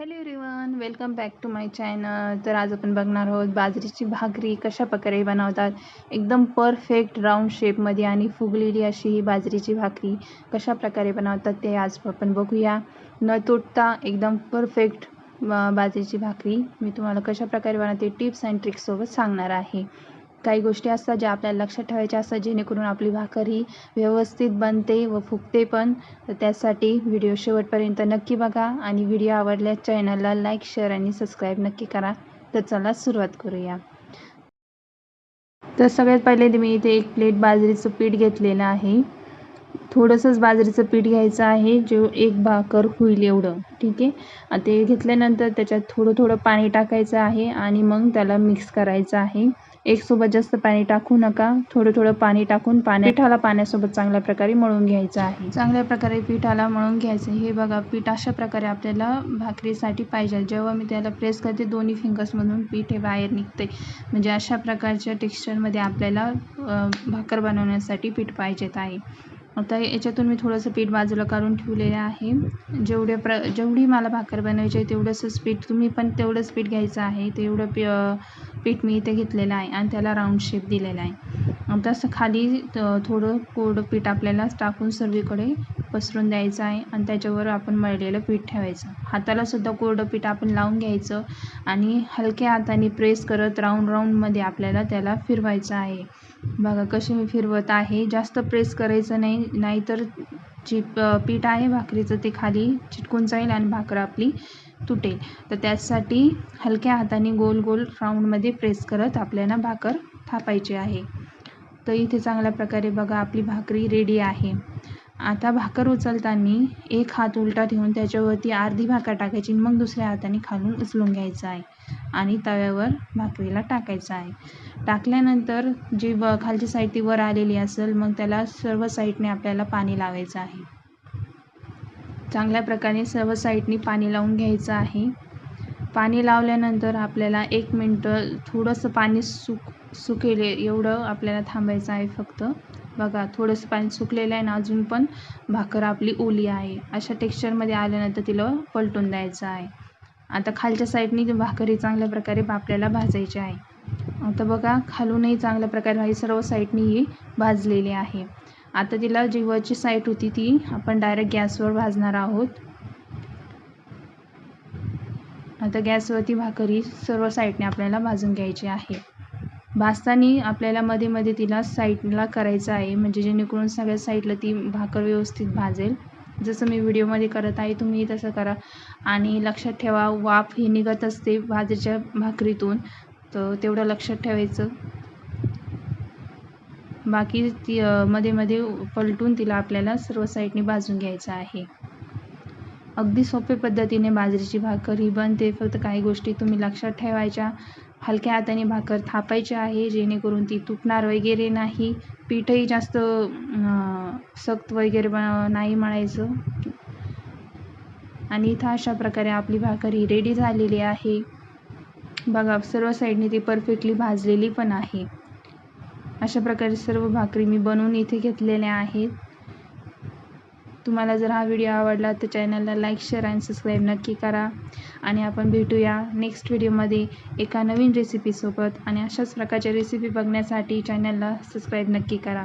Hello everyone welcome back to my channel तर आज आपण बघणार आहोत बाजरीची भाकरी कशा प्रकारे बनवतात. एकदम परफेक्ट राऊंड शेपमध्ये आणि फुगलेली अशी ही बाजरीची भाकरी कशा प्रकारे बनवतात ते आज आपण बघूया. न तुटता एकदम परफेक्ट बाजरीची भाकरी. मी तुम्हाला कशा प्रकारे बनवते टिप्स अँड ट्रिक्ससोबत सांगणार आहे. काही गोष्टी असतात ज्या आपल्याला लक्षात ठेवायच्या असतात जेणेकरून आपली भाकर ही व्यवस्थित बनते व फुगते पण. तर त्यासाठी व्हिडिओ शेवटपर्यंत नक्की बघा आणि व्हिडिओ आवडल्यास चॅनलला लाईक शेअर आणि सबस्क्राईब नक्की करा. तर चला सुरुवात करूया. तर सगळ्यात पहिले मी इथे एक प्लेट बाजरीचं पीठ घेतलेलं आहे. थोडंसंच बाजरीचं पीठ घ्यायचं आहे जे एक भाकर होईल एवढं. ठीक आहे? ते घेतल्यानंतर त्याच्यात थोडं थोडं पाणी टाकायचं आहे आणि मग त्याला मिक्स करायचं आहे. एकसोबत जास्त पाणी टाकू नका. थोडं थोडं पाणी टाकून पाण्या पिठाला पाण्यासोबत चांगल्या प्रकारे मळून घ्यायचं आहे. चांगल्या प्रकारे पिठाला मळून घ्यायचं. हे बघा पीठ अशा प्रकारे आपल्याला भाकरीसाठी पाहिजे. जेव्हा मी त्याला प्रेस करते दोन्ही फिंगर्समधून पीठ हे बाहेर निघते. म्हणजे अशा प्रकारच्या टेक्स्चरमध्ये आपल्याला भाकर बनवण्यासाठी पीठ पाहिजेत आहे. आता याच्यातून मी थोडंसं पीठ बाजूला काढून ठेवलेलं आहे. जेवढे प्र जेवढी मला भाकर बनवायची आहे तेवढंसंच पीठ तुम्ही पण तेवढंच पीठ घ्यायचं आहे. तेवढं पी पीठ मी इथे घेतलेलं आहे आणि त्याला राऊंड शेप दिलेला आहे. तसं खाली थोडं कोड पीठ आपल्याला टाकून सर्वीकडे पसरून द्यायचं आहे आणि त्याच्यावर आपण मळलेलं पीठ ठेवायचं. हातालासुद्धा कोरडं पीठ आपण लावून घ्यायचं आणि हलक्या हाताने प्रेस करत राऊंड राऊंडमध्ये आपल्याला त्याला फिरवायचं आहे. बघा कसे मी फिरवत आहे. जास्त प्रेस करायचं नाही नाहीतर जी पीठ आहे भाकरीचं ते खाली चिटकून जाईल आणि भाकर आपली तुटेल. तर त्यासाठी हलक्या हाताने गोल गोल राऊंडमध्ये प्रेस करत आपल्याला भाकर थापायची आहे. तर इथे चांगल्या प्रकारे बघा आपली भाकरी रेडी आहे. आता भाकर उचलताना एक हात उलटा ठेवून त्याच्यावरती अर्धी भाकर टाकायची मग दुसऱ्या हाताने खालून उचलून घ्यायचं आहे. आणि तव्यावर भाकरीला टाकायचं आहे. टाकल्यानंतर जी व खालची साईड ती वर आलेली असेल मग त्याला सर्व साईडने आपल्याला पाणी लावायचं आहे. चांगल्या प्रकारे सर्व साईडने पाणी लावून घ्यायचं आहे. पाणी लावल्यानंतर आपल्याला एक मिनटं थोडंसं पाणी सुक सुकेल एवढं आपल्याला थांबायचं आहे फक्त. बघा थोडंसं पाणी सुकलेलं आहे ना अजून पण भाकर आपली ओली आहे. अशा टेक्स्चरमध्ये आल्यानंतर तिला पलटून द्यायचं आहे. आता खालच्या साईडनी भाकरी चांगल्या प्रकारे आपल्याला भाजायची आहे. आता बघा खालूनही चांगल्या प्रकारे सर्व साईडनी ही भाजलेली आहे. आता तिला जीवाची वरची होती ती आपण डायरेक्ट गॅसवर भाजणार आहोत. आता गॅसवरती भाकरी सर्व साईडने आपल्याला भाजून घ्यायची आहे. भाजताना आपल्याला मध्ये मध्ये तिला साईडला करायचं आहे. म्हणजे जेणेकरून सगळ्या साईडला ती भाकर व्यवस्थित भाजेल. जसं मी व्हिडिओमध्ये करत आहे तुम्ही तसं करा. आणि लक्षात ठेवा वाफ ही निघत असते भाजीच्या भाकरीतून. तर तेवढं लक्षात ठेवायचं. बाकी ती मध्ये मध्ये पलटून तिला आपल्याला सर्व साईडने भाजून घ्यायचं आहे. अगदी सोपे पद्धतीने बाजरीची भाकर ही बनते. फक्त काही गोष्टी तुम्ही लक्षात ठेवायच्या. हलक्या हाताने भाकर थापायची आहे जेणेकरून ती तुटणार वगैरे नाही. पीठही जास्त सक्त वगैरे नाही मळायचं. आणि इथं अशा प्रकारे आपली भाकर ही रेडी झालेली आहे. बघा सर्व साईडने ती परफेक्टली भाजलेली पण आहे. अशा प्रकारे सर्व भाकरी मी बनवून इथे घेतलेल्या आहेत. तुम्हाला जर हा व्हिडिओ आवडला तर चॅनलला लाईक शेअर आणि सबस्क्राईब नक्की करा. आणि आपण भेटूया नेक्स्ट व्हिडिओमध्ये एका नवीन रेसिपीसोबत आणि अशाच प्रकारच्या रेसिपी बघण्यासाठी चॅनलला सबस्क्राईब नक्की करा.